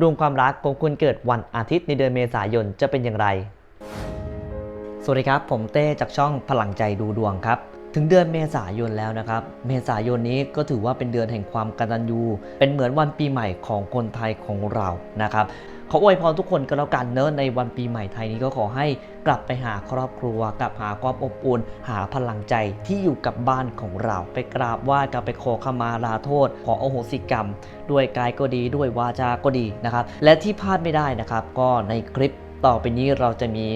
ดวงความรักของคุณเกิดวันอาทิตย์ในเดือนเมษายนจะเป็นอย่างไร สวัสดีครับ ผมเต้จากช่องพลังใจดูดวงครับ ถึงเดือนเมษายนแล้วนะครับ เมษายนนี้ก็ถือว่าเป็นเดือนแห่งความกตัญญู เป็นเหมือนวันปีใหม่ของคนไทยของเรานะครับขออวยพรทุกคนก็แล้วกันเนอะในวันปีใหม่ไทยนี้ก็ขอให้กลับไปหาครอบครัว กลับหาความอบอุ่น หาพลังใจที่อยู่กับบ้านของเรา ไปกราบไหว้กลับไปขอขมาลาโทษ ขอโอโหสิกรรม ด้วยกายก็ดีด้วยวาจาก็ดีนะครับ และที่พลาดไม่ได้นะครับ ก็ในคลิปต่อไปนี้เราจะมี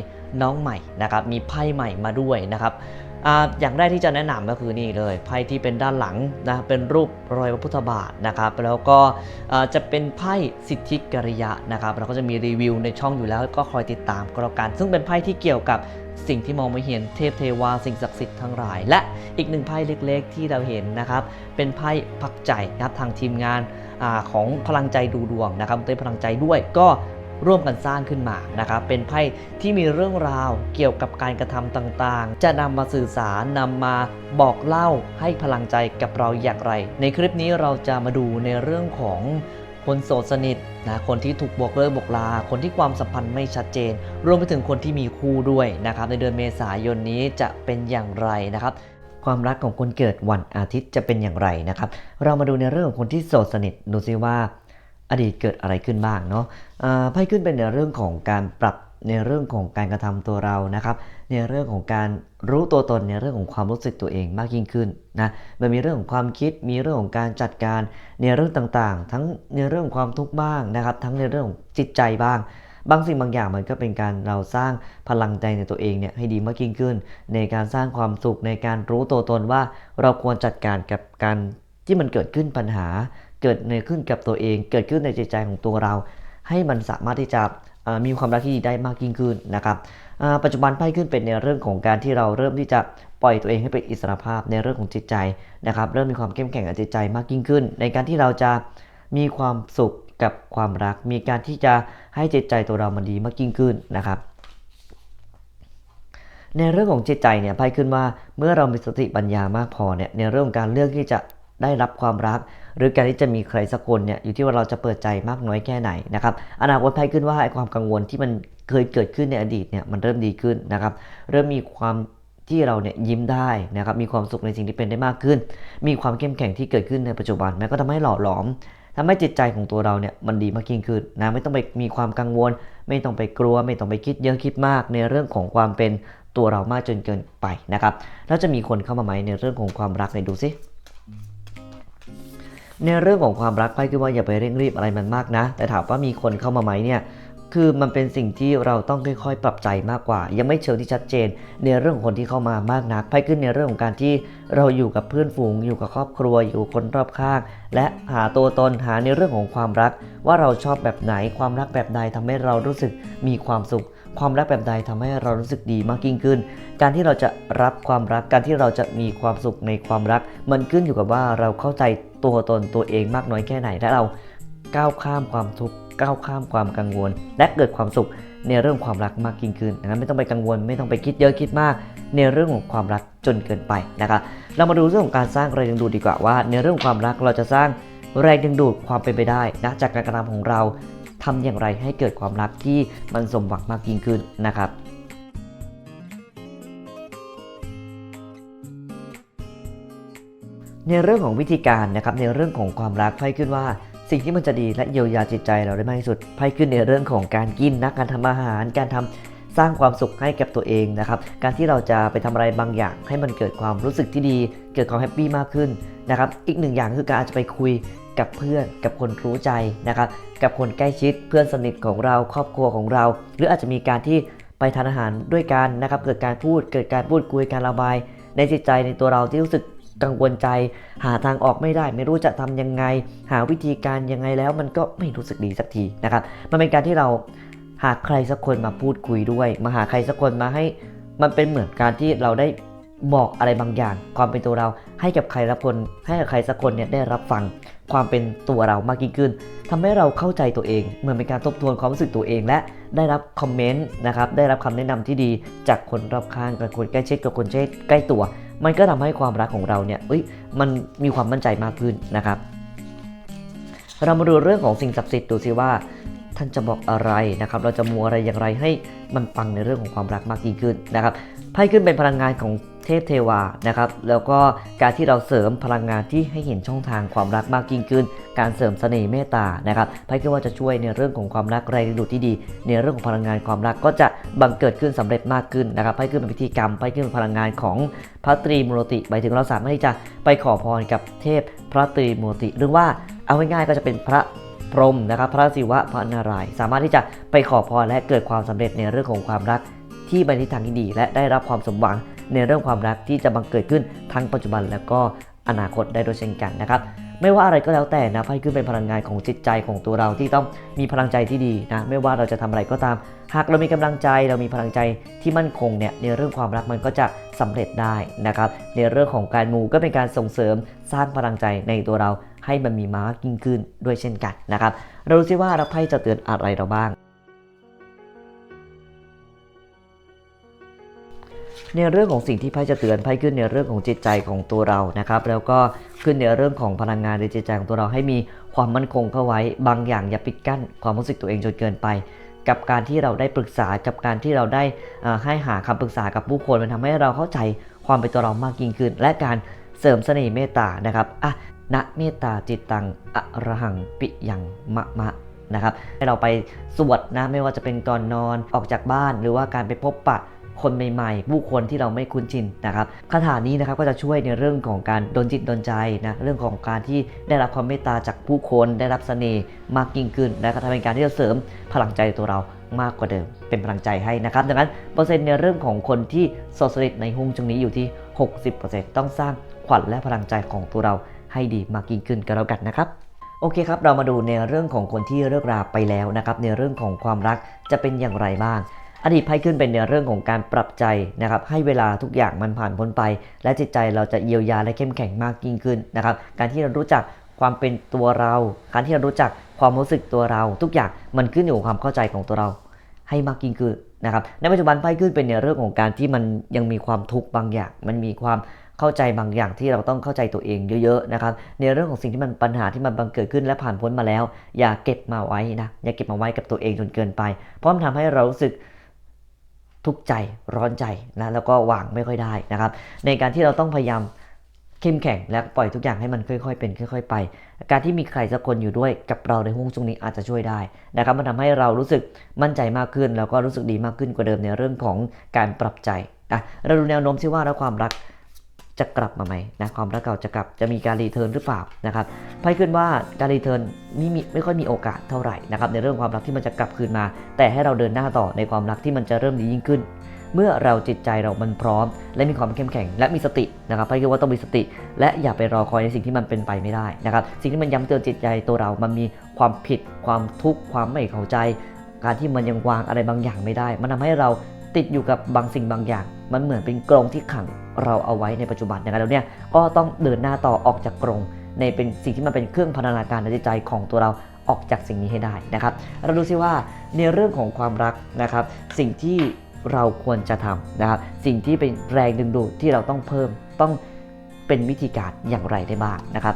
น้องใหม่นะครับ มีไพ่ใหม่มาด้วยนะครับ อย่างแรกที่จะแนะนำก็คือนี่เลยไพ่ที่เป็นด้านหลังนะเป็นรูปรอยพระพุทธบาทนะครับแล้วก็จะเป็นไพ่สิทธิกริยะนะครับเราก็จะมีรีวิวในช่องอยู่แล้วก็คอยติดตามก็แล้วกัน ซึ่งเป็นไพ่ที่เกี่ยวกับสิ่งที่มองไม่เห็นเทพเทวาสิ่งศักดิ์สิทธิ์ทั้งหลาย และอีกหนึ่งไพ่เล็กๆที่เราเห็นนะครับเป็นไพ่พักใจนะครับทางทีมงานอของพลังใจดูดวงนะครับเต้พลังใจด้วยก็ ร่วมกันสร้างขึ้นมานะครับเป็นไพ่ที่มีเรื่องราวเกี่ยวกับการกระทำต่างๆ จะนำมาสื่อสารนำมาบอกเล่าให้พลังใจกับเราอย่างไร ในคลิปนี้เราจะมาดูในเรื่องของคนโสดสนิทนะคนที่ถูกบอกเลิกบอกลา คนที่ความสัมพันธ์ไม่ชัดเจน รวมไปถึงคนที่มีคู่ด้วยนะครับในเดือนเมษายนนี้จะเป็นอย่างไรนะครับความรักของคนเกิดวันอาทิตย์จะเป็นอย่างไรนะครับ เรามาดูในเรื่องของคนที่โสดสนิทดูซิว่า อดีตเกิดอะไรขึ้นบ้างเนาะไพ่ขึ้นเป็นในเรื่องของการปรับในเรื่องของการกระทำตัวเรานะครับ ในเรื่องของการรู้ตัวตนในเรื่องของความรู้สึกตัวเองมากยิ่งขึ้นนะมันมีเรื่องของความคิด มีเรื่องของการจัดการในเรื่องต่างๆ ทั้งในเรื่องความทุกข์บ้างนะครับ ทั้งในเรื่องของจิตใจบ้าง บางสิ่งบางอย่างมันก็เป็นการเราสร้างพลังใจในตัวเองเนี่ยให้ดีมากยิ่งขึ้น ในการสร้างความสุขในการรู้ตัวตนว่า เราควรจัดการกับการที่มันเกิดขึ้นปัญหา เกิดในขึ้นกับตัวเอง เกิดขึ้นในจิตใจของตัวเรา ให้มันสามารถที่จะมีความรักที่ดีได้มากยิ่งขึ้นนะครับปัจจุบันไพ่ขึ้นเป็นในเรื่องของการที่เราเริ่มที่จะปล่อยตัวเองให้เป็นอิสรภาพในเรื่องของจิตใจนะครับ เริ่มมีความเข้มแข็งกับจิตใจมากยิ่งขึ้น ในการที่เราจะมีความสุขกับความรัก มีการที่จะให้จิตใจตัวเรามันดีมากยิ่งขึ้นนะครับ ในเรื่องของจิตใจเนี่ยไพ่ขึ้นว่าเมื่อเรามีสติปัญญามากพอเนี่ยในเรื่องของการเลือกที่จะ ได้รับความรัก หรือการที่จะมีใครสักคนเนี่ยอยู่ที่ว่าเราจะเปิดใจมากน้อยแค่ไหนนะครับอนาคตไพ่ขึ้นว่าไอ้ความกังวลที่มันเคยเกิดขึ้นในอดีตเนี่ยมันเริ่มดีขึ้นนะครับเริ่มมีความที่เราเนี่ยยิ้มได้นะครับมีความสุขในสิ่งที่เป็นได้มากขึ้น มีความเข้มแข็งที่เกิดขึ้นในปัจจุบันแม้ก็ทำให้หล่อหลอมทำให้จิตใจของตัวเราเนี่ยมันดีมากยิ่งขึ้นนะไม่ต้องไปมีความกังวล ไม่ต้องไปกลัว ไม่ต้องไปคิดเยอะคิดมาก ในเรื่องของความเป็นตัวเรามากจนเกินไปนะครับแล้วจะมีคนเข้ามาไหมในเรื่องของความรักไหนดูซิ ในเรื่องของความรักไพ่คือว่าอย่าไปเร่งรีบอะไรมันมากนะ แต่ถามว่ามีคนเข้ามาไหมเนี่ยคือมันเป็นสิ่งที่เราต้องค่อยๆ ปรับใจมากกว่า ยังไม่เชิงที่ชัดเจน ในเรื่องคนที่เข้ามามากนักไพ่ขึ้นในเรื่องของการที่เราอยู่กับเพื่อนฝูง อยู่กับครอบครัว อยู่คนรอบข้าง และหาตัวตนหาในเรื่องของความรัก ว่าเราชอบแบบไหนความรักแบบใดทำให้เรารู้สึกมีความสุข ความรักแบบใดทำให้เรารู้สึกดีมากยิ่งขึ้น การที่เราจะรับความรัก การที่เราจะมีความสุขในความรัก มันขึ้นอยู่กับว่าเราเข้าใจตัวตนตัวเองมากน้อยแค่ไหน และเราก้าวข้ามความทุกข์ ก้าวข้ามความกังวล และเกิดความสุขในเรื่องความรักมากยิ่งขึ้นดังนั้นไม่ต้องไปกังวล ไม่ต้องไปคิดเยอะคิดมาก ในเรื่องของความรักจนเกินไปนะครับ เรามาดูเรื่องของการสร้างแรงดึงดูดดีกว่าว่า ในเรื่องความรักเราจะสร้างแรงดึงดูดความเป็นไปได้นะจากการกระทำของเรา ทำอย่างไรให้เกิดความรักที่มันสมหวังมากยิ่งขึ้นนะครับในเรื่องของวิธีการนะครับในเรื่องของความรักไพ่ขึ้นว่า สิ่งที่มันจะดีและเยียวยาจิตใจเราได้มากที่สุดไพ่ขึ้นในเรื่องของการกินนะการทำอาหาร การทำสร้างความสุขให้กับตัวเองนะครับ การที่เราจะไปทำอะไรบางอย่าง ให้มันเกิดความรู้สึกที่ดี เกิดความแฮปปี้มากขึ้นนะครับ อีกหนึ่งอย่างคือการอาจจะไปคุย กับเพื่อนกับคนรู้ใจนะครับ กับคนใกล้ชิดเพื่อนสนิทของเราครอบครัวของเรา หรืออาจจะมีการที่ไปทานอาหารด้วยกันนะครับ เกิดการพูดเกิดการพูดคุยการระบาย ในจิตใจในตัวเราที่รู้สึกกังวลใจ หาทางออกไม่ได้ ไม่รู้จะทำยังไง หาวิธีการยังไงแล้วมันก็ไม่รู้สึกดีสักทีนะครับมันเป็นการที่เราหาใครสักคนมาพูดคุยด้วย มาหาใครสักคนมาให้มันเป็นเหมือนการที่เราได้บอกอะไรบางอย่าง ความเป็นตัวเราให้กับใครรับคน ให้กับใครสักคนเนี่ยได้รับฟัง ความเป็นตัวเรามากยิ่งขึ้นทำให้เราเข้าใจตัวเอง เหมือนเป็นการทบทวนความรู้สึกตัวเองและได้รับคอมเมนต์นะครับได้รับคำแนะนำที่ดีจากคนรอบข้างกับคนใกล้ชิดกับคนใกล้ตัว มันก็ทำให้ความรักของเราเนี่ยเอ้ยมันมีความมั่นใจมากขึ้นนะครับ เรามาดูเรื่องของสิ่งศักดิ์สิทธิ์ดูซิว่าท่านจะบอกอะไรนะครับ เราจะมูอะไรอย่างไรให้มันปังในเรื่องของความรักมากยิ่งขึ้นนะครับไพ่ขึ้นเป็นพลังงานของ เทพเทวานะครับ แล้วก็การที่เราเสริมพลังงานที่ให้เห็นช่องทางความรักมากยิ่งขึ้น การเสริมเสน่ห์เมตตานะครับไพ่ขึ้นว่าจะช่วยในเรื่องของความรักแรงดึงดูดที่ดี ในเรื่องของพลังงานความรักก็จะบังเกิดขึ้นสำเร็จมากขึ้นนะครับไพ่ขึ้นเป็นพิธีกรรมไพ่ขึ้นเป็นพลังงานของพระตรีมูรติหมายถึงเราสามารถที่จะไปขอพรกับเทพพระตรีมูรติ หรือว่าเอาง่ายๆก็จะเป็นพระพรหมนะครับพระศิวะพระนารายณ์สามารถที่จะไปขอพรและเกิดความสำเร็จในเรื่องของความรักที่ไปในทิทางที่ดี และได้รับความสมหวัง ในเรื่องความรักที่จะบังเกิดขึ้นทั้งปัจจุบันและก็อนาคตได้โดยเช่นกันนะครับไม่ว่าอะไรก็แล้วแต่นะไพ่ขึ้นเป็นพลังงานของจิตใจของตัวเราที่ต้องมีพลังใจที่ดีนะไม่ว่าเราจะทำอะไรก็ตาม หากเรามีกำลังใจเรามีพลังใจที่มั่นคงเนี่ยในเรื่องความรักมันก็จะสำเร็จได้นะครับในเรื่องของการมูก็เป็นการส่งเสริมสร้างพลังใจในตัวเราให้มันมีมากยิ่งขึ้นด้วยเช่นกันนะครับเราดูซิว่ารับไพ่จะเตือนอะไรเราบ้าง ในเรื่องของสิ่งที่ไพ่จะเตือนไพ่ขึ้นในเรื่องของจิตใจของตัวเรานะครับ แล้วก็ขึ้นในเรื่องของพลังงานในจิตใจของตัวเราให้มีความมั่นคงเข้าไว้ บางอย่างอย่าปิดกั้นความรู้สึกตัวเองจนเกินไป กับการที่เราได้ปรึกษากับการที่เราได้อ่อให้หาคำปรึกษากับผู้คนมันทำให้เราเข้าใจความเป็นตัวเรามากยิ่งขึ้น และการเสริมเสน่ห์เมตตานะครับอะณเมตตาจิตตังอระหังปิยังมะมะนะครับให้เราไปสวดนะไม่ว่าจะเป็นก่อนนอนออกจากบ้าน หรือว่าการไปพบปะ คนใหม่ๆ ผู้คนที่เราไม่คุ้นชินนะครับคาถานี้นะครับก็จะช่วยในเรื่องของการดนจิตดนใจนะเรื่องของการที่ได้รับความเมตตาจากผู้คนได้รับเสน่ห์มากยิ่งขึ้นและก็ทำเป็นการที่จะเสริมพลังใจตัวเรามากกว่าเดิม เป็นพลังใจให้นะครับดังนั้นเปอร์เซ็นต์ในเรื่องของคนที่โสดสนิทในหุ้งจุงนี้อยู่ที่ 60%ต้องสร้างขวัญและพลังใจของตัวเราให้ดีมากยิ่งขึ้นก็แล้วกันนะครับโอเคครับ เรามาดูในเรื่องของคนที่เลิกราไปแล้วนะครับ ในเรื่องของความรักจะเป็นอย่างไรบ้าง อดีตไพ่ขึ้นเป็นในเรื่องของการปรับใจนะครับให้เวลาทุกอย่างมันผ่านพ้นไป และจิตใจเราจะเยียวยาและเข้มแข็งมากยิ่งขึ้นนะครับการที่เรารู้จักความเป็นตัวเราการที่เรารู้จักความรู้สึกตัวเรา ทุกอย่างมันขึ้นอยู่กับความเข้าใจของตัวเรา ให้มากยิ่งขึ้นนะครับในปัจจุบันไพ่ขึ้นเป็นในเรื่องของการที่มันยังมีความทุกข์บางอย่าง มันมีความเข้าใจบางอย่างที่เราต้องเข้าใจตัวเองเยอะๆนะครับในเรื่องของสิ่งที่มันปัญหาที่มันบังเกิดขึ้นและผ่านพ้นมาแล้ว อย่าเก็บมาไว้นะอย่าเก็บมาไว้กับตัวเองจนเกินไป เพราะมันทำให้เรารู้สึก ทุกใจร้อนใจนะแล้วก็วางไม่ค่อยได้นะครับ ในการที่เราต้องพยายามเข้มแข็งและปล่อยทุกอย่างให้มันค่อยๆเป็นค่อย ๆ ไป การที่มีใครสักคนอยู่ด้วยกับเราในห้วงช่วงนี้อาจจะช่วยได้นะครับมันทำให้เรารู้สึกมั่นใจมากขึ้น แล้วก็รู้สึกดีมากขึ้นกว่าเดิมในเรื่องของการปรับใจอะเราดูแนวโน้มที่ว่าแล้วความรัก จะกลับมาไหมนะความรักเก่าจะกลับจะมีการรีเทิร์นหรือเปล่านะครับไพ่ขึ้นว่าการรีเทิร์นไม่มีไม่ค่อยมีโอกาสเท่าไหร่นะครับในเรื่องความรักที่มันจะกลับคืนมา แต่ให้เราเดินหน้าต่อในความรักที่มันจะเริ่มดียิ่งขึ้น เมื่อเราจิตใจเรามันพร้อม และมีความเข้มแข็ง และมีสตินะครับไพ่คือว่าต้องมีสติ และอย่าไปรอคอยในสิ่งที่มันเป็นไปไม่ได้นะครับสิ่งที่มันย้ำเตือนจิตใจตัวเรา มันมีความผิด ความทุกข์ความไม่เข้าใจ การที่มันยังวางอะไรบางอย่างไม่ได้ มันทำให้เราติดอยู่กับบางสิ่งบางอย่าง มันเหมือนเป็นกรงที่ขัง เราเอาไว้ในปัจจุบันนะครับแล้วเนี่ยก็ต้องเดินหน้าต่อออกจากกรงในเป็นสิ่งที่มันเป็นเครื่องพัฒนาการในจิตใจของตัวเราออกจากสิ่งนี้ให้ได้นะครับ เราดูซิว่าในเรื่องของความรักนะครับ สิ่งที่เราควรจะทำนะครับ สิ่งที่เป็นแรงดึงดูดที่เราต้องเพิ่มต้องเป็นวิธีการอย่างไรได้บ้างนะครับ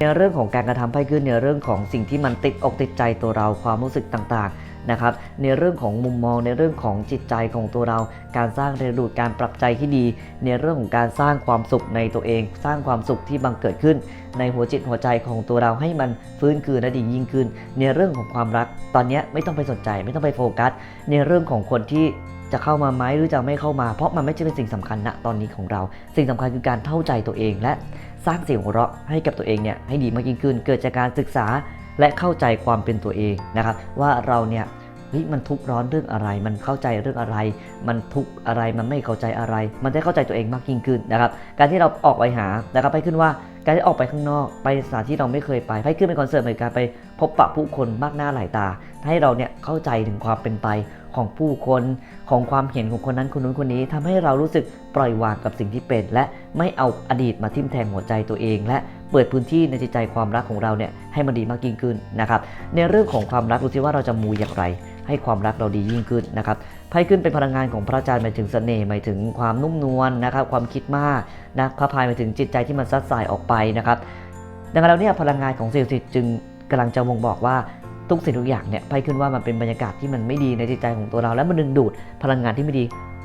ในเรื่องของการกระทำไพ่ขึ้นในเรื่องของสิ่งที่มันติดอกติดใจตัวเราความรู้สึกต่างๆ นะครับในเรื่องของมุมมองในเรื่องของจิตใจของตัวเรา การสร้างแรงดูดการปรับใจที่ดี ในเรื่องของการสร้างความสุขในตัวเอง สร้างความสุขที่บังเกิดขึ้น ในหัวจิตหัวใจของตัวเราให้มันฟื้นคืนและดียิ่งขึ้น ในเรื่องของความรักตอนนี้ไม่ต้องไปสนใจไม่ต้องไปโฟกัส ในเรื่องของคนที่จะเข้ามาไหมหรือจะไม่เข้ามา เพราะมันไม่ใช่เป็นสิ่งสำคัญณตอนนี้ของเรา สิ่งสำคัญคือการเข้าใจตัวเองและสร้างเสียงหัวเราะให้กับตัวเองเนี่ยให้ดีมากยิ่งขึ้น เกิดจากการศึกษา และเข้าใจความเป็นตัวเองนะครับ ว่าเราเนี่ยเฮ้ยมันทุกร้อนเรื่องอะไร มันเข้าใจเรื่องอะไร มันทุกอะไร มันไม่เข้าใจอะไร มันได้เข้าใจตัวเองมากยิ่งขึ้นนะครับ การที่เราออกไปหานะครับไปขึ้นว่า การที่ออกไปข้างนอกไปสถานที่เราไม่เคยไปให้ขึ้นเป็นคอนเสิร์ตเหมือนการไปพบปะผู้คนมากหน้าหลายตา ให้เราเนี่ยเข้าใจถึงความเป็นไปของผู้คนของความเห็นของคนนั้นคนนู้นคนนี้ทำให้เรารู้สึกปล่อยวางกับสิ่งที่เป็น และไม่เอาอดีตมาทิ่มแทงหัวใจตัวเอง และเปิดพื้นที่ในจิตใจความรักของเราเนี่ยให้มันดีมากยิ่งขึ้นนะครับในเรื่องของความรักดูซิว่าเราจะมูอย่างไร ให้ความรักเราดียิ่งขึ้นนะครับไพ่ขึ้นเป็นพลังงานของพระอาจารย์หมายถึงเสน่ห์หมายถึงความนุ่มนวลนะครับความคิดมากนะพระพายหมายถึงจิตใจที่มันซัดสายออกไปนะครับดังนั้นแล้วเนี่ยพลังงานของเซลล์สิตจึงกำลังจะมงบอกว่าทุกสิ่งทุกอย่างเนี่ยไพ่ขึ้นว่ามันเป็นบรรยากาศที่มันไม่ดีในจิตใจของตัวเรา และมันดึงดูดพลังงานที่ไม่ดี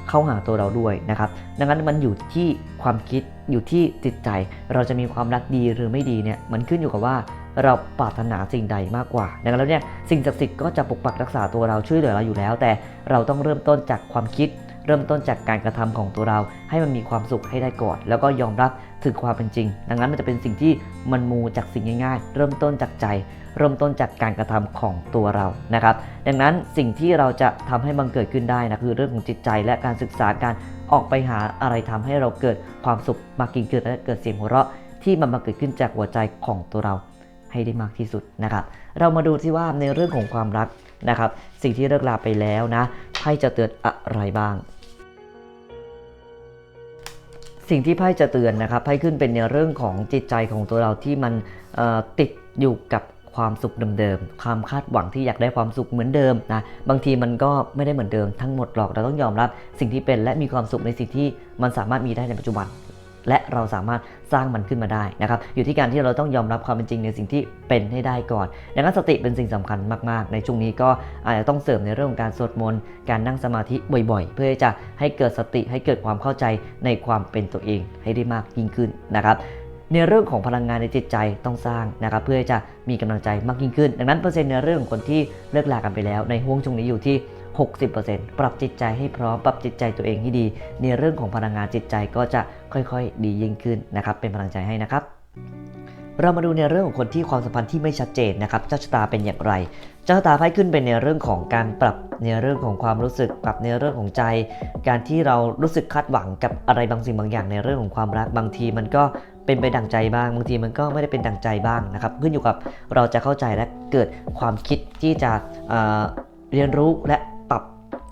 เข้าหาตัวเราด้วยนะครับ ดังนั้นมันอยู่ที่ความคิดอยู่ที่จิตใจ เราจะมีความรักดีหรือไม่ดีเนี่ยมันขึ้นอยู่กับว่า เราปรารถนาสิ่งใดมากกว่าดังนั้นแล้วเนี่ยสิ่งศักดิ์สิทธิ์ก็จะปกปักรักษาตัวเราช่วยเหลือเราอยู่แล้ว แต่เราต้องเริ่มต้นจากความคิด เริ่มต้นจากการกระทำของตัวเรา ให้มันมีความสุขให้ได้ก่อน แล้วก็ยอมรับถึงความเป็นจริง ดังนั้นมันจะเป็นสิ่งที่มันมูจากสิ่งง่ายๆ เริ่มต้นจากใจ เริ่มต้นจากการกระทำของตัวเรานะครับ ดังนั้นสิ่งที่เราจะทำให้มันเกิดขึ้นได้นะคือเรื่องของจิตใจและการศึกษาการออกไปหาอะไรทำให้เราเกิดความสุขมากยิ่งขึ้นและเกิดเสียงหัวเราะที่มันมาเกิดขึ้นจากหัวใจของตัวเรา ให้ได้มากที่สุดนะครับ เรามาดูที่ว่าในเรื่องของความรักนะครับ สิ่งที่เลิกลาไปแล้วนะไพ่จะเตือนอะไรบ้าง สิ่งที่ไพ่จะเตือนนะครับไพ่ขึ้นเป็นในเรื่องของจิตใจของตัวเราที่มันติดอยู่กับความสุขเดิมๆ ความคาดหวังที่อยากได้ความสุขเหมือนเดิมนะ บางทีมันก็ไม่ได้เหมือนเดิมทั้งหมดหรอก เราต้องยอมรับสิ่งที่เป็นและมีความสุขในสิ่งที่มันสามารถมีได้ในปัจจุบัน และเราสามารถสร้างมันขึ้นมาได้นะครับอยู่ที่การที่เราต้องยอมรับความเป็นจริงในสิ่งที่เป็นให้ได้ก่อนดังนั้นสติเป็นสิ่งสำคัญมาก ๆ ในช่วงนี้ก็อาจจะต้องเสริมในเรื่องของการสวดมนต์การนั่งสมาธิบ่อย ๆ เพื่อจะให้เกิดสติให้เกิดความเข้าใจในความเป็นตัวเองให้ได้มากยิ่งขึ้นนะครับในเรื่องของพลังงานในจิตใจต้องสร้างนะครับเพื่อจะมีกำลังใจมากยิ่งขึ้น ดังนั้นเปอร์เซ็นต์ในเรื่องของคนที่เลิกลากันไปแล้วในห่วงช่วงนี้อยู่ที่ 60%ปรับจิตใจให้พร้อม ปรับจิตใจตัวเองให้ดี ในเรื่องของพลังงานจิตใจก็จะค่อยๆ ดียิ่งขึ้นนะครับ เป็นพลังใจให้นะครับ เรามาดูในเรื่องของคนที่ความสัมพันธ์ที่ไม่ชัดเจนนะครับ เจ้าชะตาเป็นอย่างไร เจ้าชะตาไพ่ขึ้นเป็นในเรื่องของการปรับในเรื่องของความรู้สึกปรับในเรื่องของใจ การที่เรารู้สึกคาดหวังกับอะไรบางสิ่งบางอย่างในเรื่องของความรักบางทีมันก็เป็นไปดังใจบ้างบางทีมันก็ไม่ได้เป็นดังใจบ้างนะครับ ขึ้นอยู่กับเราจะเข้าใจและเกิดความคิดที่จะเรียนรู้และ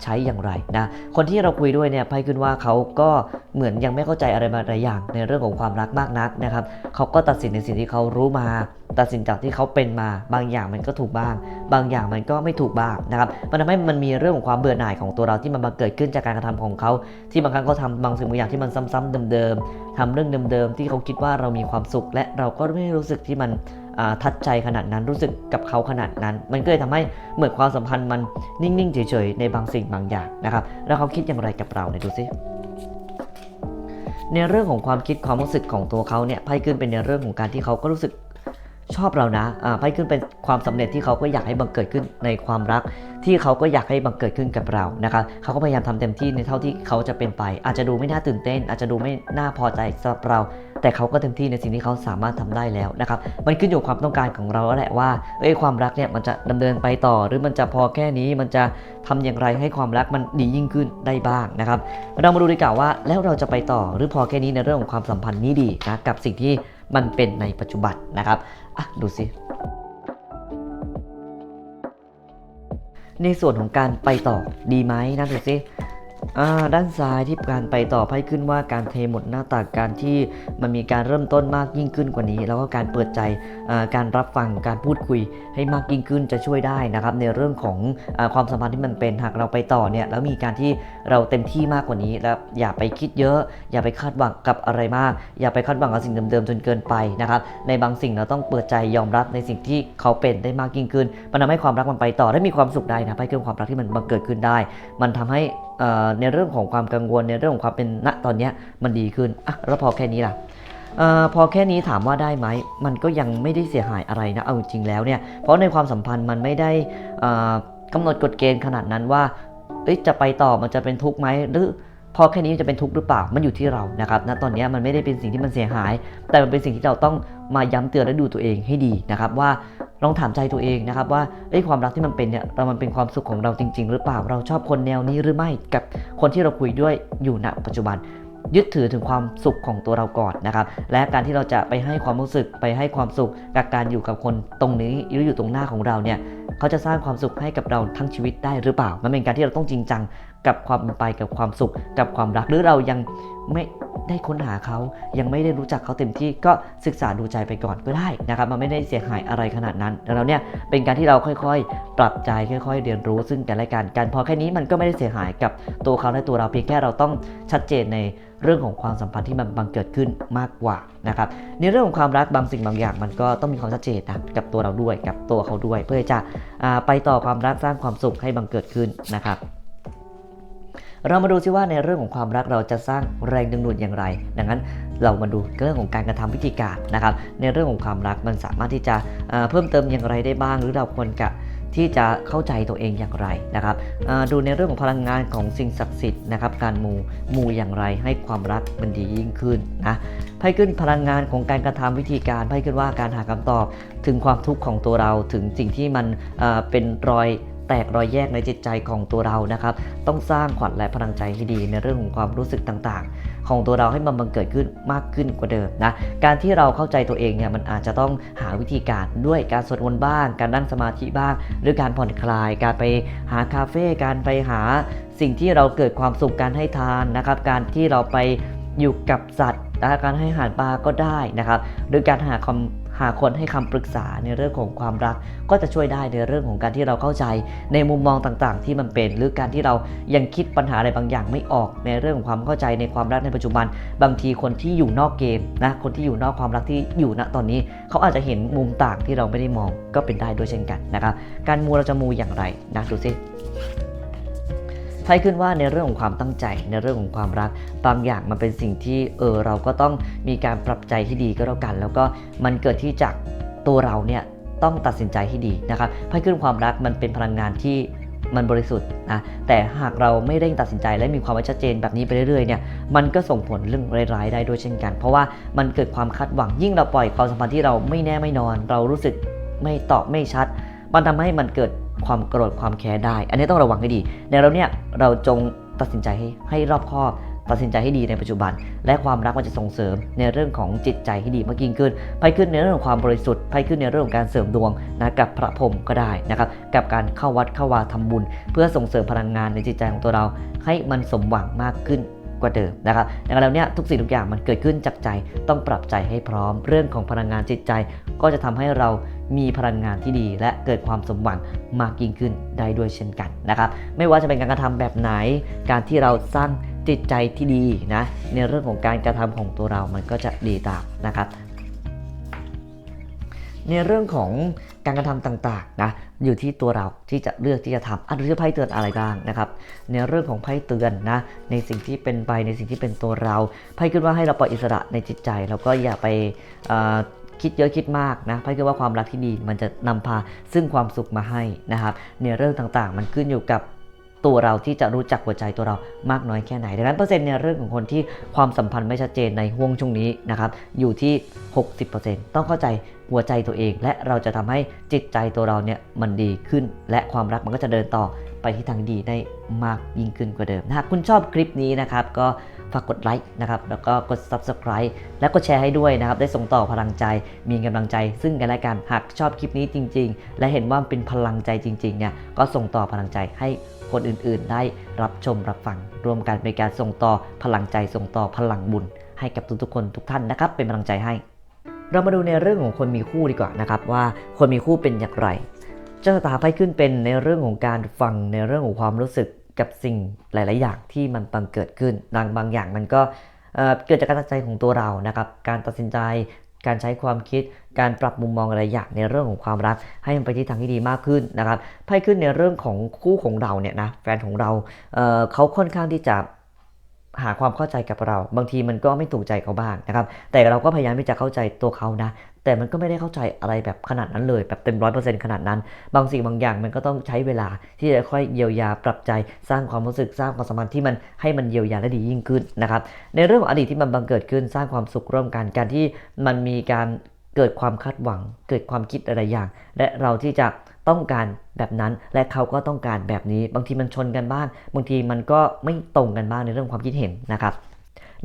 ใช้อย่างไรนะ คนที่เราคุยด้วยเนี่ยไพ่ขึ้นว่าเขาก็เหมือนยังไม่เข้าใจอะไรบางอย่างในเรื่องของความรักมากนักนะครับเขาก็ตัดสินในสิ่งที่เขารู้มา ตัดสินจากที่เขาเป็นมา บางอย่างมันก็ถูกบ้าง บางอย่างมันก็ไม่ถูกบ้างนะครับมันทำให้มันมีเรื่องของความเบื่อหน่ายของตัวเราที่มันมาเกิดขึ้นจากการกระทำของเขาที่บางครั้งเขาทำบางสิ่งบางอย่างที่มันซ้ำๆเดิมๆทำเรื่องเดิมๆที่เขาคิดว่าเรามีความสุข และเราก็ไม่รู้สึกที่มัน ทัดใจขนาดนั้นรู้สึกกับเขาขนาดนั้น มันก็เลยทำให้เหมือนความสัมพันธ์มันนิ่งๆเฉยๆในบางสิ่งบางอย่างนะครับ แล้วเขาคิดอย่างไรกับเราเนี่ยดูสิในเรื่องของความคิดความรู้สึกของตัวเขาเนี่ยไพ่ขึ้นเป็นในเรื่องของการที่เขาก็รู้สึกชอบเรานะอ่าไพ่ขึ้นเป็นความสำเร็จที่เขาก็อยากให้บังเกิดขึ้นในความรัก ที่เขาก็อยากให้บังเกิดขึ้นกับเรานะครับเขาก็พยายามทำเต็มที่ในเท่าที่เขาจะเป็นไป อาจจะดูไม่น่าตื่นเต้น อาจจะดูไม่น่าพอใจสำหรับเรา แต่เขาก็เต็มที่ในสิ่งที่เขาสามารถทำได้แล้วนะครับ มันขึ้นอยู่ความต้องการของเราแล้วแหละว่า เอ้ยความรักเนี่ยมันจะดำเนินไปต่อ หรือมันจะพอแค่นี้มันจะทำอย่างไรให้ความรักมันดียิ่งขึ้นได้บ้างนะครับ เรามาดูดีกว่าว่าแล้วเราจะไปต่อหรือพอแค่นี้ในเรื่องของความสัมพันธ์นี้ดีนะกับสิ่งที่มันเป็นในปัจจุบันนะครับอะดูสิในส่วนของการไปต่อดีไหมนะดูสิ ด้านซ้ายที่การไปต่อไพ่ขึ้นว่าการเทหมดหน้าตักการที่มันมีการเริ่มต้นมากยิ่งขึ้นกว่านี้ แล้วก็การเปิดใจการรับฟังการพูดคุยให้มากยิ่งขึ้นจะช่วยได้นะครับในเรื่องของอความสัมพันธ์ที่มันเป็นหากเราไปต่อเนี่ยแล้วมีการที่เราเต็มที่มากกว่านี้แล้วอย่าไปคิดเยอะ อย่าไปคาดหวังกับอะไรมาก อย่าไปคาดหวังกับสิ่งเดิมๆจนเกินไปนะครับในบางสิ่งเราต้องเปิดใจยอมรับในสิ่งที่เขาเป็นได้มากยิ่งขึ้นมันทำให้ความรักมันไปต่อได้มีความสุขได้นะไพ่เกิดความรักที่มันบังเกิดขึ้นได้ มันทำให้ ในเรื่องของความกังวลในเรื่องของความเป็นณตอนนี้มันดีขึ้นอะแล้วพอแค่นี้ล่ะออพอแค่นี้ถามว่าได้ไหม มันก็ยังไม่ได้เสียหายอะไรนะ เอาจริงแล้วเนี่ย เพราะในความสัมพันธ์มันไม่ได้เอ่อกำหนดกฎเกณฑ์ขนาดนั้นว่าจะไปต่อมันจะเป็นทุกข์ไหมหรือพอแค่นี้จะเป็นทุกข์หรือเปล่า มันอยู่ที่เรานะครับณตอนนี้มันไม่ได้เป็นสิ่งที่มันเสียหาย แต่มันเป็นสิ่งที่เราต้อง มาย้ำเตือนและดูตัวเองให้ดีนะครับว่าลองถามใจตัวเองนะครับว่าเอ้ความรักที่มันเป็นเนี่ยเรามันเป็นความสุขของเราจริง ๆ หรือเปล่าเราชอบคนแนวนี้หรือไม่กับคนที่เราคุยด้วยอยู่ณปัจจุบัน ยึดถือถึงความสุขของตัวเราก่อนนะครับและการที่เราจะไปให้ความรู้สึกไปให้ความสุขกับการอยู่กับคนตรงนี้หรืออยู่ตรงหน้าของเราเนี่ยเขาจะสร้างความสุขให้กับเราทั้งชีวิตได้หรือเปล่า มันเป็นการที่เราต้องจริงจังกับความเป็นไปกับความสุขกับความรักหรือเรายัง ไม่ได้ค้นหาเขายังไม่ได้รู้จักเขาเต็มที่ก็ศึกษาดูใจไปก่อนก็ได้นะครับมันไม่ได้เสียหายอะไรขนาดนั้นดังนั้นเนี่ยเป็นการที่เราค่อยๆ ปรับใจค่อย ๆ เรียนรู้ซึ่งกันและกันการพอแค่นี้มันก็ไม่ได้เสียหายกับตัวเขาและตัวเราเพียงแค่เราต้องชัดเจนในเรื่องของความสัมพันธ์ที่มันบังเกิดขึ้นมากกว่านะครับในเรื่องของความรักบางสิ่งบางอย่าง มันก็ต้องมีความชัดเจนนะกับตัวเราด้วยกับตัวเขาด้วย เพื่อจะอไปต่อความรักสร้างความสุขให้บังเกิดขึ้นนะครับ เรามาดูซิว่าในเรื่องของความรักเราจะสร้างแรงดึงดูดอย่างไร ดังนั้นเรามาดูเรื่องของการกระทำวิธีการนะครับ ในเรื่องของความรักมันสามารถที่จะเพิ่มเติมอย่างไรได้บ้าง หรือเราควรกะที่จะเข้าใจตัวเองอย่างไรนะครับดูในเรื่องของพลังงานของสิ่งศักดิ์สิทธิ์นะครับ การมูมูอย่างไรให้ความรักมันดียิ่งขึ้นนะไพ่ขึ้นพลังงานของการกระทำวิธีการไพ่ขึ้นว่าการหาคำตอบถึงความทุกข์ของตัวเราถึงสิ่งที่มันเป็นรอย แตกรอยแยกในจิตใจของตัวเรานะครับ ต้องสร้างขวัญและพลังใจให้ดีในเรื่องของความรู้สึกต่างๆ ของตัวเราให้มันบังเกิดขึ้นมากขึ้นกว่าเดิมนะ การที่เราเข้าใจตัวเองเนี่ยมันอาจจะต้องหาวิธีการด้วยการสวดมนต์บ้าง การนั่งสมาธิบ้าง หรือการผ่อนคลาย การไปหาคาเฟ่ การไปหาสิ่งที่เราเกิดความสุขการให้ทานนะครับ การที่เราไปอยู่กับสัตว์การให้อาหารปลาก็ได้นะครับ หรือการหาคำ หาคนให้คำปรึกษาในเรื่องของความรัก ก็จะช่วยได้ในเรื่องของการที่เราเข้าใจ ในมุมมองต่างๆ ที่มันเป็น หรือการที่เรายังคิดปัญหาอะไรบางอย่างไม่ออกในเรื่องของความเข้าใจในความรักในปัจจุบัน บางทีคนที่อยู่นอกเกมนะคนที่อยู่นอกความรักที่อยู่ณตอนนี้ เขาอาจจะเห็นมุมต่างที่เราไม่ได้มองก็เป็นได้ด้วยเช่นกันนะครับการมูเราจะมูอย่างไรนะดูสิ ไพ่ขึ้นว่าในเรื่องของความตั้งใจในเรื่องของความรัก บางอย่างมันเป็นสิ่งที่เออเราก็ต้องมีการปรับใจที่ดีก็แล้วกัน แล้วก็มันเกิดที่จากตัวเราเนี่ยต้องตัดสินใจที่ดีนะครับไพ่ขึ้นความรักมันเป็นพลังงานที่มันบริสุทธิ์นะแต่หากเราไม่เร่งตัดสินใจและมีความชัดเจนแบบนี้ไปเรื่อยๆเนี่ยมันก็ส่งผลเรื่องร้ายๆได้ด้วยเช่นกัน เพราะว่ามันเกิดความคาดหวังยิ่งเราปล่อยความสัมพันธ์ที่เราไม่แน่ไม่นอน เรารู้สึกไม่ตอบไม่ชัด มันทำให้มันเกิด ความโกรธความแค้นได้ อันนี้ต้องระวังให้ดี ในเราเนี่ยเราจงตัดสินใจให้ให้รอบคอบตัดสินใจให้ดีในปัจจุบัน และความรักมันจะส่งเสริมในเรื่องของจิตใจให้ดีมากยิ่งขึ้นไพ่ขึ้นในเรื่องของความบริสุทธิ์ไพ่ขึ้นในเรื่องของการเสริมดวงนะกับพระพรหมก็ได้นะครับกับการเข้าวัดเข้าวาทำบุญ เพื่อส่งเสริมพลังงานในจิตใจของตัวเรา ให้มันสมหวังมากขึ้น กว่าเดิมนะครับดังนั้นแล้วเนี่ยทุกสิ่งทุกอย่างมันเกิดขึ้นจากใจ ต้องปรับใจให้พร้อม เรื่องของพลังงานจิตใจ ก็จะทำให้เรามีพลังงานที่ดี และเกิดความสมหวังมากยิ่งขึ้นได้ด้วยเช่นกันนะครับ ไม่ว่าจะเป็นการกระทำแบบไหน การที่เราสร้างจิตใจที่ดีนะ ในเรื่องของการกระทำของตัวเรามันก็จะดีตามนะครับ ในเรื่องของ การกระทำต่างๆนะอยู่ที่ตัวเราที่จะเลือกที่จะทำอะดูที่ไพ่เตือนอะไรบ้างนะครับในเรื่องของไพ่เตือนนะในสิ่งที่เป็นไปในสิ่งที่เป็นตัวเราไพ่ขึ้นว่าให้เราปล่อยอิสระในจิตใจแล้วก็อย่าไปคิดเยอะคิดมากนะไพ่ขึ้นว่าความรักที่ดีมันจะนำพาซึ่งความสุขมาให้นะครับในเรื่องต่างๆ มันขึ้นอยู่กับตัวเราที่จะรู้จักหัวใจตัวเรามากน้อยแค่ไหน ดังนั้นเปอร์เซ็นต์ในเรื่องของคนที่ความสัมพันธ์ไม่ชัดเจนในห่วงช่วงนี้นะครับอยู่ที่ 60%ต้องเข้าใจ หัวใจตัวเอง และเราจะทำให้จิตใจตัวเราเนี่ยมันดีขึ้น และความรักมันก็จะเดินต่อไปที่ทางดีได้มากยิ่งขึ้นกว่าเดิมหากคุณชอบคลิปนี้นะครับ ก็ฝากกดไลค์นะครับ แล้วก็กด Subscribe และกดแชร์ให้ด้วยนะครับ ได้ส่งต่อพลังใจ มีกำลังใจ ซึ่งกันและกันหากชอบคลิปนี้จริง ๆ และเห็นว่ามันเป็นพลังใจจริงๆเนี่ยก็ส่งต่อพลังใจให้คนอื่นๆ ได้รับชมรับฟังรวมกันเป็นการส่งต่อพลังใจส่งต่อพลังบุญ ให้กับทุกๆคนทุกท่านนะครับ เป็นกำลังใจให้ เรามาดูในเรื่องของคนมีคู่ดีกว่านะครับว่าคนมีคู่เป็นอย่างไร เจ้าชะตาไพ่ขึ้นเป็นในเรื่องของการฟังในเรื่องของความรู้สึกกับสิ่งหลาย ๆ อย่างที่มันบังเกิดขึ้นบางบางอย่างมันก็เเกิดจากการตัดสินใจของตัวเรานะครับการตัดสินใจการใช้ความคิด การปรับมุมมองอะไรอย่างในเรื่องของความรัก ให้มันไปที่ทางที่ดีมากขึ้นนะครับไพ่ขึ้นในเรื่องของคู่ของเราเนี่ยนะแฟนของเราเเขาค่อนข้างที่จะ หาความเข้าใจกับเรา บางทีมันก็ไม่ถูกใจเขาบ้างนะครับแต่เราก็พยายามที่จะเข้าใจตัวเขานะ แต่มันก็ไม่ได้เข้าใจอะไรแบบขนาดนั้นเลย แบบเต็มร้อยเปอร์เซ็นต์ขนาดนั้น บางสิ่งบางอย่างมันก็ต้องใช้เวลาที่จะค่อยเยียวยาปรับใจสร้างความรู้สึกสร้างความสัมพันธ์ที่มันให้มันเยียวยาและดียิ่งขึ้นนะครับในเรื่องของอดีตที่มันบังเกิดขึ้นสร้างความสุขร่วมกันการที่มันมีการเกิดความคาดหวัง เกิดความคิดอะไรอย่าง และเราที่จะ ต้องการแบบนั้น และเขาก็ต้องการแบบนี้ บางทีมันชนกันบ้าง บางทีมันก็ไม่ตรงกันบ้างในเรื่องความคิดเห็นนะครับ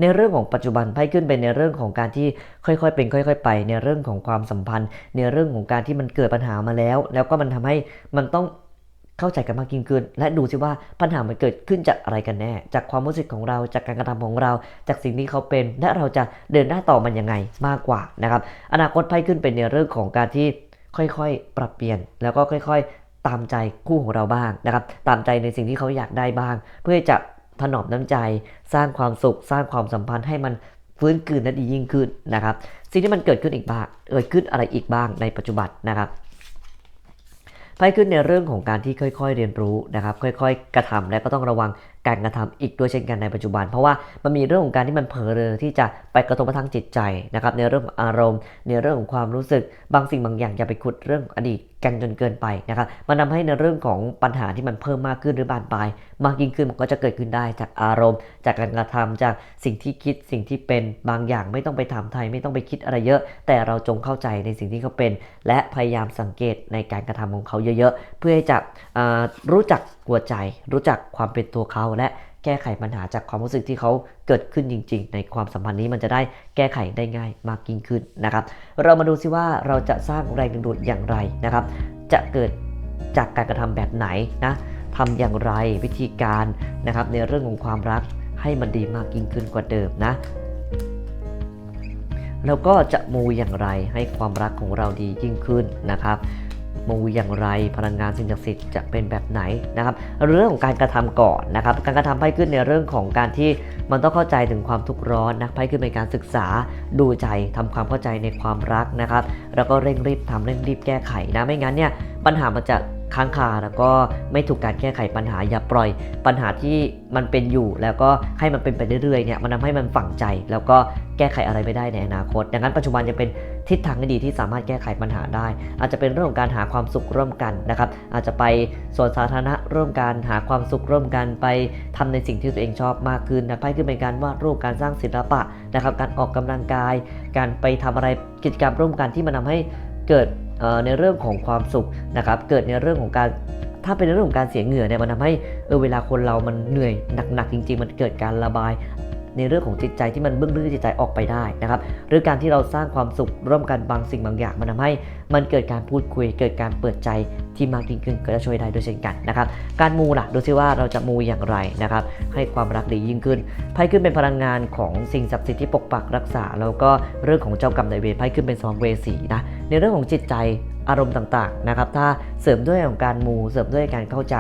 ในเรื่องของปัจจุบันไพ่ขึ้นเป็นในเรื่องของการที่ค่อยๆ เป็นค่อย ๆ ไป ในเรื่องของความสัมพันธ์ ในเรื่องของการที่มันเกิดปัญหามาแล้ว แล้วก็มันทำให้มันต้องเข้าใจกันมากยิ่งขึ้น และดูสิว่าปัญหามันเกิดขึ้นจากอะไรกันแน่ จากความรู้สึกของเราจากการกระทำของเรา จากสิ่งที่เขาเป็น และเราจะเดินหน้าต่อมันยังไงมากกว่านะครับอนาคตไพ่ขึ้นเป็นในเรื่องของการที่ ค่อยๆ ปรับเปลี่ยน แล้วก็ค่อยๆ ตามใจคู่ของเราบ้างนะครับ ตามใจในสิ่งที่เขาอยากได้บ้าง เพื่อจะถนอมน้ำใจ สร้างความสุข สร้างความสัมพันธ์ให้มันฟื้นคืนและดียิ่งขึ้นนะครับ สิ่งที่มันเกิดขึ้นอีกบ้าง เกิดขึ้นอะไรอีกบ้างในปัจจุบันนะครับไพ่ขึ้นในเรื่องของการที่ค่อย ๆ เรียนรู้นะครับ ค่อย ๆ กระทำและก็ต้องระวัง การกระทำอีกด้วยเช่นกันในปัจจุบัน เพราะว่ามันมีเรื่องของการที่มันเผลอเลยที่จะไปกระทบกระทั่งจิตใจนะครับในเรื่องของอารมณ์ ในเรื่องของความรู้สึก บางสิ่งบางอย่างอย่าไปขุดเรื่องอดีต กันจนเกินไปนะครับ มันทาให้ในเรื่องของปัญหาที่มันเพิ่มมากขึ้นหรือบานปลาย มากยิ่งขึ้นมันก็จะเกิดขึ้นได้จากอารมณ์ จากการกระทำจากสิ่งที่คิดสิ่งที่เป็นบางอย่างไม่ต้องไปถามไทยไม่ต้องไปคิดอะไรเยอะ แต่เราจงเข้าใจในสิ่งที่เขาเป็น และพยายามสังเกตในการกระทำของเขาเยอะๆ เพื่อจะรู้จักหัวใจ รู้จักความเป็นตัวเขาและ แก้ไขปัญหาจากความรู้สึกที่เขาเกิดขึ้นจริง ๆ ในความสัมพันธ์นี้มันจะได้แก้ไขได้ง่ายมากยิ่งขึ้นนะครับ เรามาดูซิว่าเราจะสร้างแรงดึงดูดอย่างไรนะครับ จะเกิดจากการกระทำแบบไหนนะทำอย่างไรวิธีการนะครับในเรื่องของความรักให้มันดีมากยิ่งขึ้นกว่าเดิมนะแล้วก็จะมูอย่างไรให้ความรักของเราดียิ่งขึ้นนะครับ มูอย่างไรพลังงานสิ่งศักดิ์สิทธิ์จะเป็นแบบไหนนะครับเรื่องของการกระทำก่อนนะครับการกระทำไพ่ขึ้นในเรื่องของการที่มันต้องเข้าใจถึงความทุกข์ร้อนนะไพ่ขึ้นเป็นการศึกษาดูใจทำความเข้าใจในความรักนะครับ แล้วก็เร่งรีบทำเร่งรีบแก้ไขนะไม่งั้นเนี่ยปัญหามันจะ ค้างคาแล้วก็ไม่ถูกการแก้ไขปัญหาอย่าปล่อย ปัญหาที่มันเป็นอยู่ แล้วก็ให้มันเป็นไปเรื่อยๆเนี่ยมันทำให้มันฝังใจ แล้วก็แก้ไขอะไรไม่ได้ในอนาคต ดังนั้นปัจจุบันจะเป็นทิศทางที่ดีที่สามารถแก้ไขปัญหาได้ อาจจะเป็นเรื่องของการหาความสุขร่วมกันนะครับ อาจจะไปสวนสาธารณะร่วมกันหาความสุขร่วมกันไปทำในสิ่งที่ตัวเองชอบมากขึ้นนะไพ่ขึ้นเป็นการวาดรูปการสร้างศิลปะนะครับ การออกกำลังกาย การไปทำอะไรกิจกรรมร่วมกันที่มันทาให้เกิด ในเรื่องของความสุขนะครับเกิดในเรื่องของการถ้าเป็นเรื่องของการเสียเหงื่อเนี่ยมันทำให้เออเวลาคนเรามันเหนื่อยหนักๆจริง ๆ มันเกิดการระบาย ในเรื่องของจิตใจที่มันเบื้องลึกจิตใจออกไปได้นะครับหรือการที่เราสร้างความสุขร่วมกันบางสิ่งบางอย่างมันทำให้ มันเกิดการพูดคุย เกิดการเปิดใจที่มากยิ่งขึ้นก็จะช่วยได้ด้วยเช่นกันนะครับการมูล่ะดูซิว่าเราจะมูอย่างไรนะครับให้ความรักดียิ่งขึ้นไพ่ขึ้นเป็นพลังงานของสิ่งศักดิ์สิทธิ์ที่ปกปักรักษา แล้วก็เรื่องของเจ้ากรรมนายเวรไพ่ขึ้นเป็นสองเวสีนะในเรื่องของจิตใจอารมณ์ต่างๆนะครับถ้าเสริมด้วยของการมูเสริมด้วยการเข้าใจ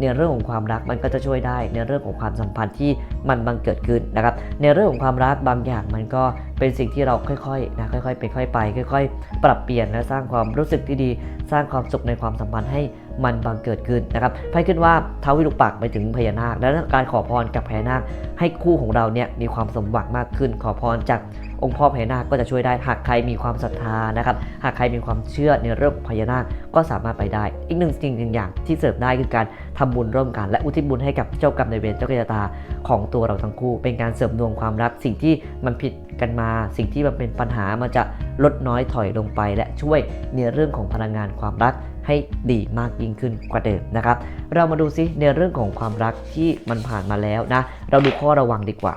ในเรื่องของความรักมันก็จะช่วยได้ ในเรื่องของความสัมพันธ์ที่มันบังเกิดขึ้นนะครับในเรื่องของความรักบางอย่างมันก็เป็นสิ่งที่เราค่อยๆนะค่อยๆไปค่อยไป ค่อย ๆ ปรับเปลี่ยนและสร้างความรู้สึกที่ดี สร้างความสุขในความสัมพันธ์ให้มันบังเกิดขึ้นนะครับไพ่ขึ้นว่าเท้าวิรุปักไปถึงพญานาค และการขอพรกับพญานาค ให้คู่ของเราเนี่ยมีความสมหวังมากขึ้น ขอพรจาก องค์พ่อพญานาคก็จะช่วยได้หากใครมีความศรัทธานะครับหากใครมีความเชื่อในเรื่องพญานาคก็สามารถไปได้ อีกหนึ่งสิ่งหนึ่งอย่างที่เสริมได้คือการทำบุญร่วมกัน และอุทิศบุญให้กับเจ้ากรรมนายเวรเจ้ากรรมตาของตัวเราทั้งคู่ เป็นการเสริมดวงความรักสิ่งที่มันผิดกันมา สิ่งที่มันเป็นปัญหามันจะลดน้อยถอยลงไป และช่วยในเรื่องของพลังงานความรักให้ดีมากยิ่งขึ้นกว่าเดิมนะครับ เรามาดูซิในเรื่องของความรักที่มันผ่านมาแล้วนะ เราดูข้อระวังดีกว่า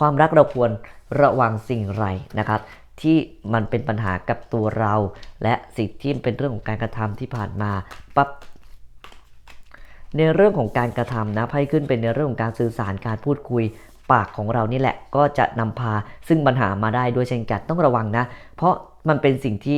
ความรักเราควรระวังสิ่งไรนะครับ ที่มันเป็นปัญหากับตัวเรา และสิ่งที่เป็นเรื่องของการกระทำที่ผ่านมาปั๊บในเรื่องของการกระทำนะไพ่ขึ้นเป็นในเรื่องของการสื่อสารการพูดคุยปากของเรานี่แหละก็จะนำพาซึ่งปัญหามาได้ด้วยเช่นกันต้องระวังนะ เพราะมันเป็นสิ่งที่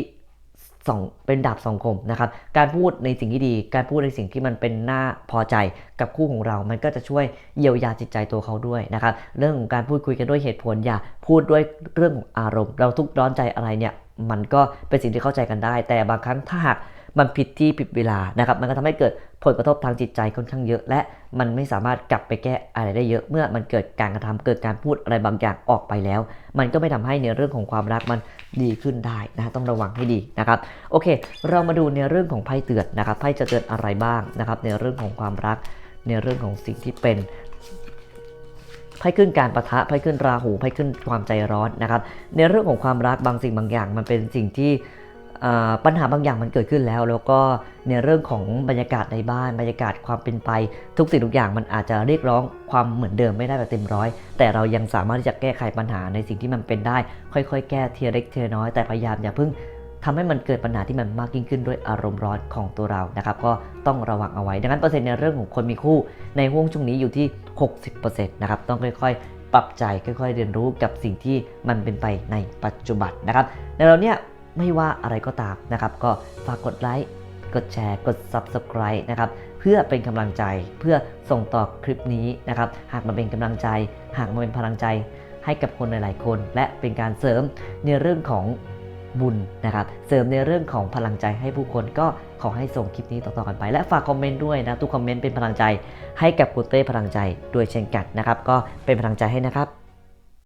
สองเป็นดาบสองคมนะครับ การพูดในสิ่งที่ดี การพูดในสิ่งที่มันเป็นหน้าพอใจกับคู่ของเรา มันก็จะช่วยเยียวยาจิตใจตัวเขาด้วยนะครับ เรื่องของการพูดคุยกันด้วยเหตุผลอย่าพูดด้วยเรื่องของอารมณ์ เราทุกข์ร้อนใจอะไรเนี่ย มันก็เป็นสิ่งที่เข้าใจกันได้ แต่บางครั้งถ้าหาก มันผิดที่ผิดเวลานะครับ มันก็ทำให้เกิดผลกระทบทางจิตใจค่อนข้างเยอะ และมันไม่สามารถกลับไปแก้อะไรได้เยอะ เมื่อมันเกิดการกระทำเกิดการพูดอะไรบางอย่างออกไปแล้ว มันก็ไม่ทำให้ในเรื่องของความรักมันดีขึ้นได้นะต้องระวังให้ดีนะครับโอเค เรามาดูในเรื่องของไพ่เตือนนะครับไพ่จะเตือนอะไรบ้างนะครับ ในเรื่องของความรักในเรื่องของสิ่งที่เป็นไพ่ขึ้นการประทะไพ่ขึ้นราหูไพ่ขึ้นความใจร้อนนะครับ ในเรื่องของความรักบางสิ่งบางอย่าง มันเป็นสิ่งที่ ปัญหาบางอย่างมันเกิดขึ้นแล้ว แล้วก็ในเรื่องของบรรยากาศในบ้าน บรรยากาศความเป็นไป ทุกสิ่งทุกอย่างมันอาจจะเรียกร้องความเหมือนเดิมไม่ได้แบบเต็มร้อย แต่เรายังสามารถที่จะแก้ไขปัญหาในสิ่งที่มันเป็นได้ ค่อยๆ แก้เทียเล็กเทียน้อยแต่พยายามอย่าเพิ่งทำให้มันเกิดปัญหาที่มันมากยิ่งขึ้นด้วยอารมณ์ร้อนของตัวเรานะครับ ก็ต้องระวังเอาไว้ ดังนั้นเปอร์เซ็นต์ในเรื่องของคนมีคู่ในห่วงช่วงนี้อยู่ที่ 60%นะครับ ต้องค่อยๆ ปรับใจค่อย ๆ เรียนรู้กับสิ่งที่มันเป็นไปในปัจจุบันนะครับ ในเราเนี่ย ไม่ว่าอะไรก็ตามนะครับ ก็ฝากกดไลค์กดแชร์ กด Subscribe นะครับ เพื่อเป็นกำลังใจ เพื่อส่งต่อคลิปนี้นะครับ หากมาเป็นกำลังใจ หากมาเป็นพลังใจ ให้กับคนหลาย ๆ คน และเป็นการเสริมในเรื่องของบุญนะครับ เสริมในเรื่องของพลังใจให้ผู้คนก็ขอให้ส่งคลิปนี้ต่อ ๆ กันไป และฝากคอมเมนต์ด้วยนะ ทุกคอมเมนต์เป็นพลังใจให้กับกูเต้พลังใจด้วยเช่นกันนะครับ ก็เป็นพลังใจให้นะครับ